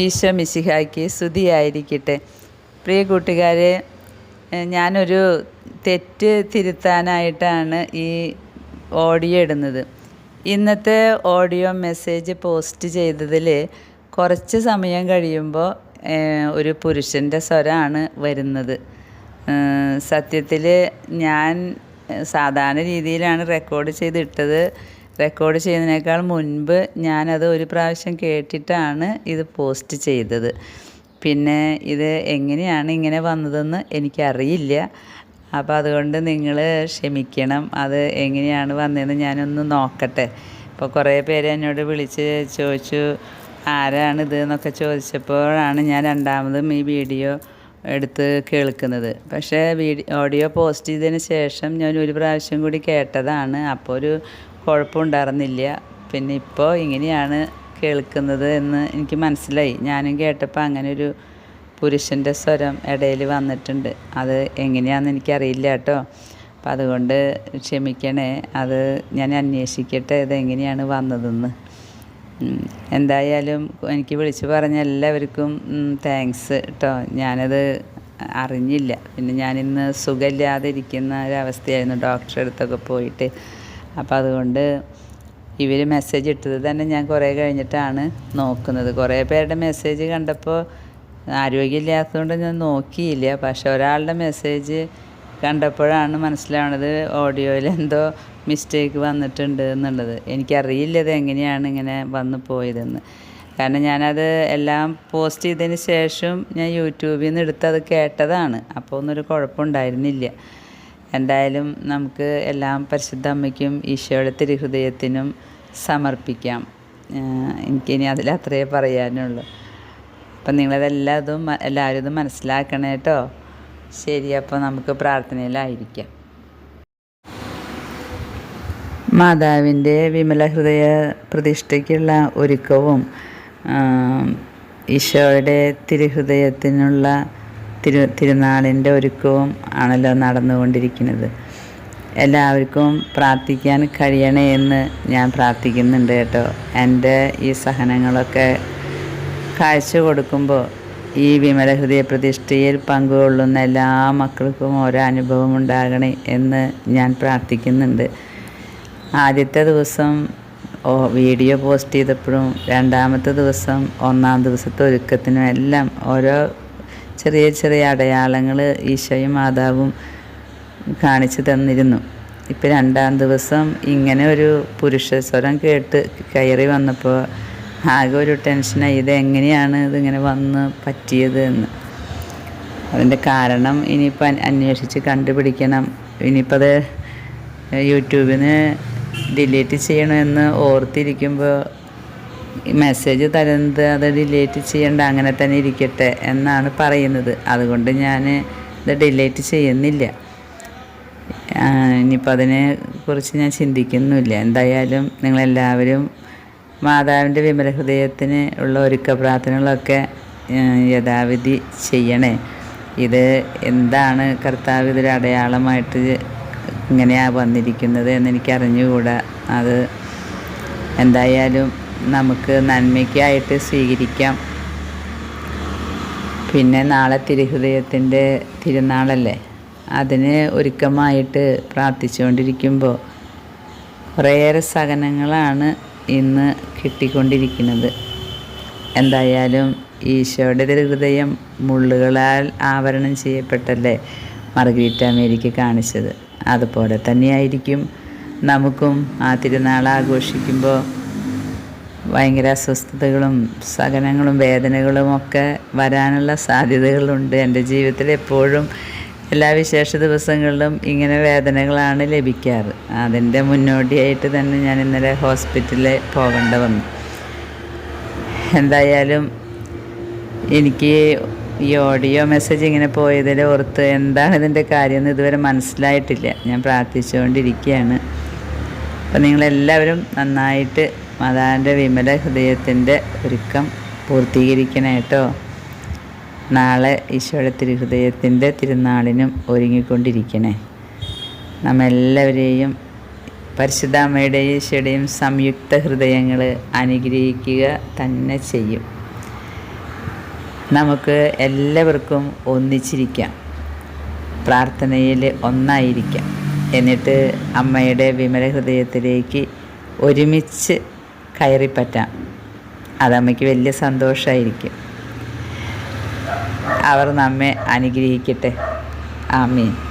ഈശോ മിശിഹായ്ക്ക് സ്തുതിയായിരിക്കട്ടെ. പ്രിയ കൂട്ടുകാരെ ഞാനൊരു തെറ്റ് തിരുത്താനായിട്ടാണ് ഈ ഓഡിയോ ഇടുന്നത്. ഇന്നത്തെ ഓഡിയോ മെസ്സേജ് പോസ്റ്റ് ചെയ്തതിൽ കുറച്ച് സമയം കഴിയുമ്പോൾ ഒരു പുരുഷന്റെ സ്വരമാണ് വരുന്നത്. സത്യത്തിൽ ഞാൻ സാധാരണ രീതിയിലാണ് റെക്കോർഡ് ചെയ്തിട്ടത്. റെക്കോർഡ് ചെയ്യുന്നതിനേക്കാൾ മുൻപ് ഞാനത് ഒരു പ്രാവശ്യം കേട്ടിട്ടാണ് ഇത് പോസ്റ്റ് ചെയ്തത്. പിന്നെ ഇത് എങ്ങനെയാണ് ഇങ്ങനെ വന്നതെന്ന് എനിക്കറിയില്ല. അപ്പോൾ അതുകൊണ്ട് നിങ്ങൾ ക്ഷമിക്കണം. അത് എങ്ങനെയാണ് വന്നതെന്ന് ഞാനൊന്ന് നോക്കട്ടെ. ഇപ്പോൾ കുറേ പേര് എന്നോട് വിളിച്ച് ചോദിച്ചു ആരാണ് ഇത്? എന്നൊക്കെ ചോദിച്ചപ്പോഴാണ് ഞാൻ രണ്ടാമതും ഈ വീഡിയോ എടുത്ത് കേൾക്കുന്നത്. പക്ഷേ വീഡിയോ ഓഡിയോ പോസ്റ്റ് ചെയ്തതിന് ശേഷം ഞാൻ ഒരു പ്രാവശ്യം കൂടി കേട്ടതാണ്. അപ്പോൾ ഒരു കുഴപ്പമുണ്ടായിരുന്നില്ല. പിന്നെ ഇപ്പോൾ ഇങ്ങനെയാണ് കേൾക്കുന്നത് എന്ന് എനിക്ക് മനസ്സിലായി. ഞാനും കേട്ടപ്പോൾ അങ്ങനെ ഒരു പുരുഷന്റെ സ്വരം ഇടയിൽ വന്നിട്ടുണ്ട്. അത് എങ്ങനെയാണെന്ന് എനിക്കറിയില്ല കേട്ടോ. അപ്പം അതുകൊണ്ട് ക്ഷമിക്കണേ. അത് ഞാൻ അന്വേഷിക്കട്ടെ ഇത് എങ്ങനെയാണ് വന്നതെന്ന്. എന്തായാലും എനിക്ക് വിളിച്ചു പറഞ്ഞ എല്ലാവർക്കും താങ്ക്സ് കേട്ടോ ഞാനത് അറിഞ്ഞില്ല. പിന്നെ ഞാനിന്ന് സുഖമില്ലാതെ ഇരിക്കുന്ന ഒരവസ്ഥയായിരുന്നു. ഡോക്ടറെ അടുത്തൊക്കെ പോയിട്ട് അപ്പോൾ അതുകൊണ്ട് ഇവർ മെസ്സേജ് ഇട്ടത് തന്നെ ഞാൻ കുറേ കഴിഞ്ഞിട്ടാണ് നോക്കുന്നത്. കുറേ പേരുടെ മെസ്സേജ് കണ്ടപ്പോൾ ആരോഗ്യമില്ലാത്തതുകൊണ്ട് ഞാൻ നോക്കിയില്ല. പക്ഷെ ഒരാളുടെ മെസ്സേജ് കണ്ടപ്പോഴാണ് മനസ്സിലാവണത് ഓഡിയോയിൽ എന്തോ മിസ്റ്റേക്ക് വന്നിട്ടുണ്ട് എന്നുള്ളത്. എനിക്കറിയില്ല ഇത് എങ്ങനെയാണ് ഇങ്ങനെ വന്നു പോയതെന്ന്. കാരണം ഞാനത് എല്ലാം പോസ്റ്റ് ചെയ്തതിന് ശേഷം ഞാൻ യൂട്യൂബിൽ നിന്ന് എടുത്ത് അത് കേട്ടതാണ് അപ്പോൾ ഒന്നൊരു കുഴപ്പമുണ്ടായിരുന്നില്ല. എന്തായാലും നമുക്ക് എല്ലാം പരിശുദ്ധ അമ്മയ്ക്കും ഈശോയുടെ തിരുഹൃദയത്തിനും സമർപ്പിക്കാം. എനിക്കിനി അതിലത്രേ പറയാനുള്ളൂ. അപ്പം നിങ്ങളതെല്ലാതും എല്ലാവരും ഇത് മനസ്സിലാക്കണേ കേട്ടോ ശരി അപ്പോൾ നമുക്ക് പ്രാർത്ഥനയിലായിരിക്കാം. മാതാവിന്റെ വിമല ഹൃദയ പ്രതിഷ്ഠയ്ക്കുള്ള ഒരുക്കവും ഈശോയുടെ തിരുഹൃദയത്തിനുള്ള തിരു തിരുനാളിന്റെ ഒരുക്കവും ആണല്ലോ നടന്നുകൊണ്ടിരിക്കുന്നത്. എല്ലാവർക്കും പ്രാർത്ഥിക്കാൻ കഴിയണേ എന്ന് ഞാൻ പ്രാർത്ഥിക്കുന്നുണ്ട് കേട്ടോ. എന്റെ ഈ സഹനങ്ങളൊക്കെ കാഴ്ച കൊടുക്കുമ്പോൾ ഈ വിമല ഹൃദയ പ്രതിഷ്ഠയിൽ പങ്കുകൊള്ളുന്ന എല്ലാ മക്കൾക്കും ഓരോ അനുഭവം ഉണ്ടാകണേ എന്ന് ഞാൻ പ്രാർത്ഥിക്കുന്നുണ്ട്. ആദ്യത്തെ ദിവസം വീഡിയോ പോസ്റ്റ് ചെയ്തപ്പോഴും രണ്ടാമത്തെ ദിവസം ഒന്നാം ദിവസത്തെ ഒരുക്കത്തിനും എല്ലാം ഓരോ ചെറിയ ചെറിയ അടയാളങ്ങൾ ഈശോയും മാതാവും കാണിച്ചു തന്നിരുന്നു. ഇപ്പം രണ്ടാം ദിവസം ഇങ്ങനെ ഒരു പുരുഷ സ്വരം കേട്ട് കയറി വന്നപ്പോൾ ആകെ ഒരു ടെൻഷനായി ഇത് എങ്ങനെയാണ് ഇതിങ്ങനെ വന്ന് പറ്റിയത് എന്ന്. അതിന്റെ കാരണം ഇനിയിപ്പോൾ അന്വേഷിച്ച് കണ്ടുപിടിക്കണം. ഇനിയിപ്പോൾ അത് യൂട്യൂബിന് ഡിലീറ്റ് ചെയ്യണമെന്ന് ഓർത്തിരിക്കുമ്പോൾ മെസ്സേജ് തരുന്നത് അത് ഡിലീറ്റ് ചെയ്യേണ്ട അങ്ങനെ തന്നെ ഇരിക്കട്ടെ എന്നാണ് പറയുന്നത്. അതുകൊണ്ട് ഞാൻ ഇത് ഡിലീറ്റ് ചെയ്യുന്നില്ല. ഇനിയിപ്പോൾ അതിനെ കുറിച്ച് ഞാൻ ചിന്തിക്കുന്നില്ല എന്തായാലും നിങ്ങളെല്ലാവരും മാതാവിന്റെ വിമല ഹൃദയത്തിന് ഉള്ള ഒരുക്ക പ്രാർത്ഥനകളൊക്കെ യഥാവിധി ചെയ്യണേ. ഇത് എന്താണ് കർത്താവ് ഇതൊരു അടയാളമായിട്ട് ഇങ്ങനെയാണ് വന്നിരിക്കുന്നത് എന്നെനിക്ക് അറിഞ്ഞുകൂടാ അത് എന്തായാലും നമുക്ക് നന്മയ്ക്കായിട്ട് സ്വീകരിക്കാം. പിന്നെ നാളെ തിരുഹൃദയത്തിന്റെ തിരുനാളല്ലേ? അതിന് ഒരുക്കമായിട്ട് പ്രാർത്ഥിച്ചുകൊണ്ടിരിക്കുമ്പോൾ കുറേയേറെ സഹനങ്ങളാണ് ഇന്ന് കിട്ടിക്കൊണ്ടിരിക്കുന്നത്. എന്തായാലും ഈശോയുടെ ഹൃദയം മുള്ളുകളാൽ ആവരണം ചെയ്യപ്പെട്ടല്ലേ മർഗ്രീറ്റ അമേരിക്ക കാണിച്ചത്. അതുപോലെ തന്നെയായിരിക്കും നമുക്കും ആ തിരുനാൾ ആഘോഷിക്കുമ്പോൾ ഭയങ്കര അസ്വസ്ഥതകളും സഹനങ്ങളും വേദനകളും ഒക്കെ വരാനുള്ള സാധ്യതകളുണ്ട് എന്റെ ജീവിതത്തിൽ എപ്പോഴും. എല്ലാ വിശേഷ ദിവസങ്ങളിലും ഇങ്ങനെ വേദനകളാണ് ലഭിക്കാറ്. അതിന്റെ മുന്നോടിയായിട്ട് തന്നെ ഞാൻ ഇന്നലെ ഹോസ്പിറ്റലിൽ പോകേണ്ട വന്നു. എന്തായാലും എനിക്ക് ഈ ഓഡിയോ മെസ്സേജ് ഇങ്ങനെ പോയതിൽ ഓർത്ത് എന്താണ് ഇതിന്റെ കാര്യം എന്ന് ഇതുവരെ മനസ്സിലായിട്ടില്ല. ഞാൻ പ്രാർത്ഥിച്ചുകൊണ്ടിരിക്കുകയാണ്. അപ്പം നിങ്ങളെല്ലാവരും നന്നായിട്ട് മാതാവിന്റെ വിമല ഹൃദയത്തിന്റെ ഒരുക്കം പൂർത്തീകരിക്കണേട്ടോ നാളെ ഈശോയുടെ തിരുഹൃദയത്തിന്റെ തിരുനാളിനും ഒരുങ്ങിക്കൊണ്ടിരിക്കണേ. നമ്മെല്ലാവരെയും പരിശുദ്ധ അമ്മയുടെയും ഈശോയുടെയും സംയുക്ത ഹൃദയങ്ങൾ അനുഗ്രഹിക്കുക തന്നെ ചെയ്യും. നമുക്ക് എല്ലാവർക്കും ഒന്നിച്ചിരിക്കാം. പ്രാർത്ഥനയിൽ ഒന്നായിരിക്കാം. എന്നിട്ട് അമ്മയുടെ വിമല ഹൃദയത്തിലേക്ക് ഒരുമിച്ച് കയറിപ്പറ്റാം. അതമ്മയ്ക്ക് വലിയ സന്തോഷമായിരിക്കും അവർ നമ്മെ അനുഗ്രഹിക്കട്ടെ. ആമീൻ.